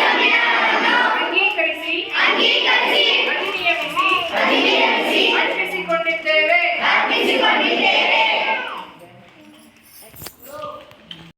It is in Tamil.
ಸಂವಿಧಾನವನ್ನು ಅಂಗೀಕರಿಸಿ ಅಧಿನಿಯಮಿಸಿ ಅರ್ಪಿಸಿಕೊಂಡಿದ್ದೇವೆ